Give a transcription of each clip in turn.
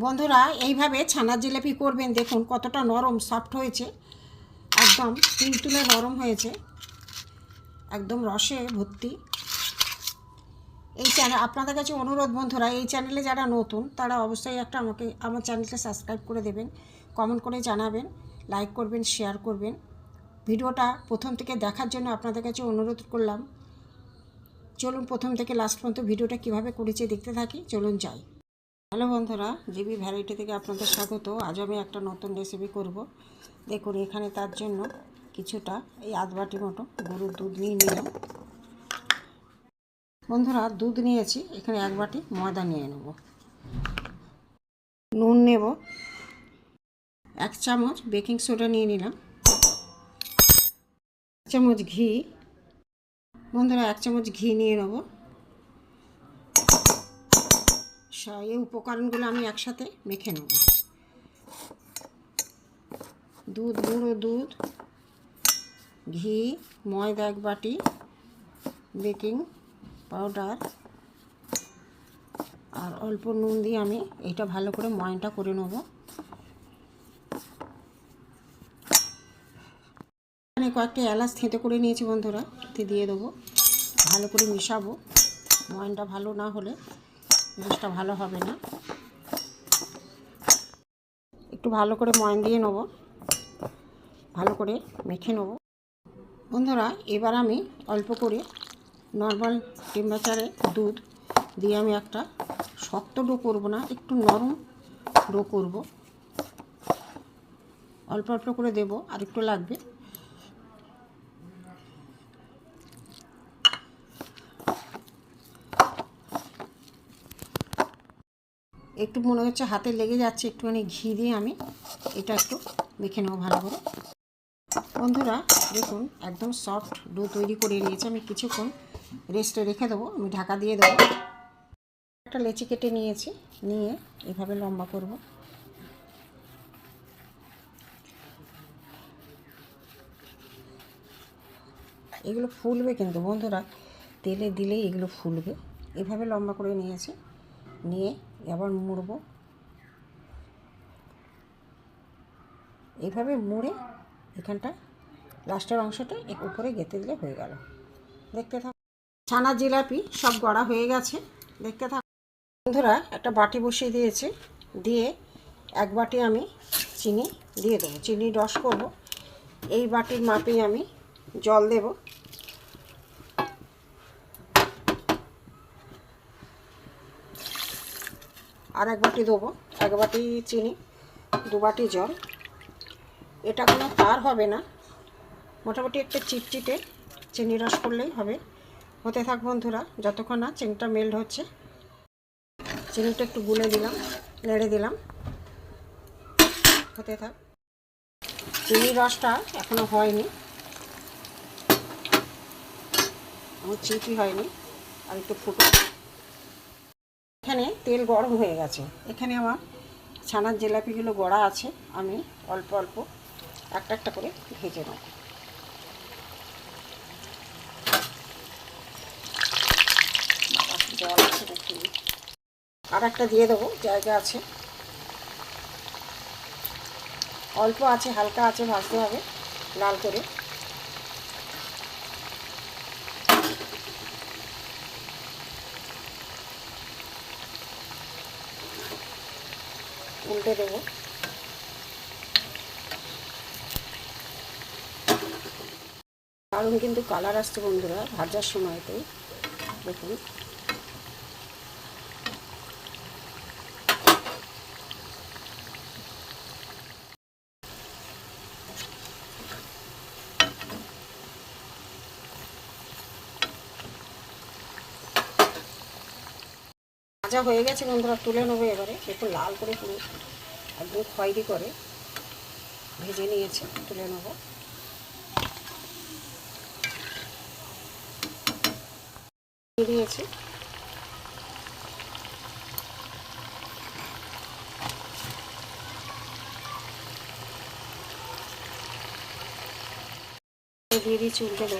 বন্ধুরা, এইভাবে ছানার জিলাপি করবেন, দেখুন কতটা নরম সফট হয়েছে। একদম তুলে নরম হয়েছে। একদম রসে ভর্তি। এই চ্যানেল আপনাদের কাছে অনুরোধ বন্ধুরা, এই চ্যানেলে যারা নতুন, তারা অবশ্যই একটা আমাকে, আমার চ্যানেলটা সাবস্ক্রাইব করে দেবেন কমেন্ট করে জানাবেন লাইক করবেন শেয়ার করবেন। ভিডিওটা প্রথম থেকে দেখার জন্য আপনাদের কাছে অনুরোধ করলাম। চলুন প্রথম থেকে লাস্ট পর্যন্ত ভিডিওটা কীভাবে করেছে দেখতে থাকি, চলুন যাই। হ্যালো বন্ধুরা, জিবি ভ্যারাইটি থেকে আপনাদের স্বাগত। আজ আমি একটা নতুন রেসিপি করব। দেখুন, এখানে তার জন্য কিছুটা এই আধ বাটি মতো গরুর দুধ নিয়ে নিলাম। বন্ধুরা, দুধ নিয়েছি। এখানে এক বাটি ময়দা নিয়ে নেব। নুন নেব। এক চামচ বেকিং সোডা নিয়ে নিলাম। এক চামচ ঘি। বন্ধুরা, এক চামচ ঘি নিয়ে নেব। এই উপকরণগুলো আমি একসাথে মেখে নেব। দুধ, গুঁড়ো দুধ, ঘি, ময়দা এক বাটি, বেকিং পাউডার, আর অল্প নুন দিয়ে আমি এটা ভালো করে ময়নটা করে নেব। এখানে কয়েকটা এলাচ থেঁতে করে নিয়েছি বন্ধুরা দিয়ে দেবো। ভালো করে মিশাবো, ময়নটা ভালো না হলে। জিনিসটা ভালো হবে না। একটু ভালো করে ময়ন দিয়ে নেব। ভালো করে মেখে নেব। বন্ধুরা, এবার আমি অল্প করে নর্মাল টেম্পারেচারে দুধ দিয়ে আমি একটা শক্ত ডো করব না, একটু নরম ডো করব। অল্প অল্প করে দেব, আর একটু লাগবে। একটু মনে হচ্ছে হাতে লেগে যাচ্ছে, একটুখানি ঘি দিয়ে আমি এটা একটু মেখে নেব ভালো করে। বন্ধুরা, দেখুন, একদম সফট ডো তৈরি করে নিয়েছি। আমি কিছুক্ষণ রেস্টে রেখে দেবো, আমি ঢাকা দিয়ে দেবো। একটা লেচি কেটে নিয়েছি, নিয়ে এভাবে লম্বা করব। এগুলো ফুলবে কিন্তু বন্ধুরা, তেলে দিলেই এগুলো ফুলবে। এভাবে লম্বা করে নিয়েছি, নিয়ে আবার মুড়ব। এইভাবে মুড়ে এখানটা লাস্টের অংশটা উপরে গেঁথে দিলে হয়ে গেল। দেখতে থাক। ছানা জিলাপি সব গড়া হয়ে গেছে। দেখতে থাক। বন্ধুরা, একটা বাটি বসিয়ে দিয়েছি। দিয়ে এক বাটি আমি চিনি দিয়ে দেবো। চিনি রস করব। এই বাটির মাপেই আমি জল দেব। আর এক বাটি দেবো। এক বাটি চিনি, দু বাটি জল। এটা কোনো তার হবে না। মোটামুটি একটা চিটচিটে চিনি রস করলেই হবে। হতে থাক বন্ধুরা, যতক্ষণ না চিনিটা মেল্ট হচ্ছে। চিনিটা একটু গুলে দিলাম, নেড়ে দিলাম। হতে থাক। চিনি রসটা এখনও হয়নি। আমার চিটি হয়নি, আর একটু ফুটো। এখানে তেল গরম হয়ে গেছে। এখানে আমার ছানার জিলাপিগুলো গড়া আছে, আমি অল্প অল্প একটা একটা করে ভেজে নেব। আর একটা দিয়ে দেবো, জায়গা আছে। অল্প আছে, হালকা আছে, ভাজতে হবে, লাল করে। উল্টে দেবো। দারুণ কিন্তু কালার আসছে বন্ধুরা ভাজার সময়তে দেখুন। ভাজা হয়ে গেছে, বন্ধুরা, তুলে নেব এবারে। একটু লাল করে পুরো একদম খয়েরি করে ভেজে নিয়েছে, তুলে নেব। দিয়েছি। দিয়ে দিয়েছি দেবো।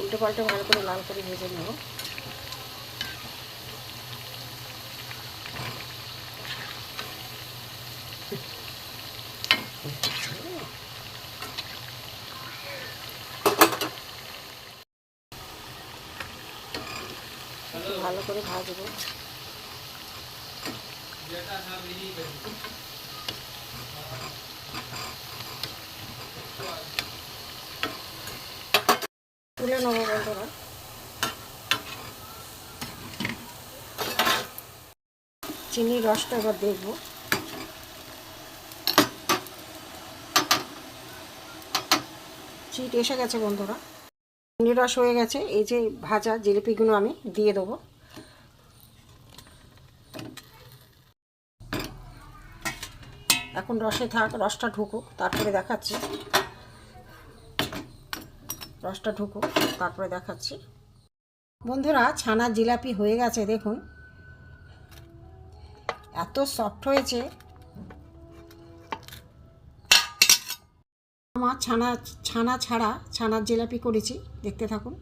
উল্টো পাল্টে ভালো করে লাল করে ভেজে নেব। ভালো করে ভাজবো। তুলে নেব বন্ধুরা। চিনির রসটা এবার দেখব। চিট এসে গেছে বন্ধুরা। চিনির রস হয়ে গেছে। এই যে ভাজা জিলিপিগুলো আমি দিয়ে দেবো। এখন রসে থাক, রসটা ঢুকুক, তারপরে দেখাচ্ছি। রসটা ঢুকো তারপরে দেখাচ্ছি। বন্ধুরা ছানার জিলাপি হয়ে গেছে, দেখুন। এত সফট হয়েছে। আমার ছানা ছানা ছাড়া ছানার জিলাপি করেছি, দেখতে থাকুন।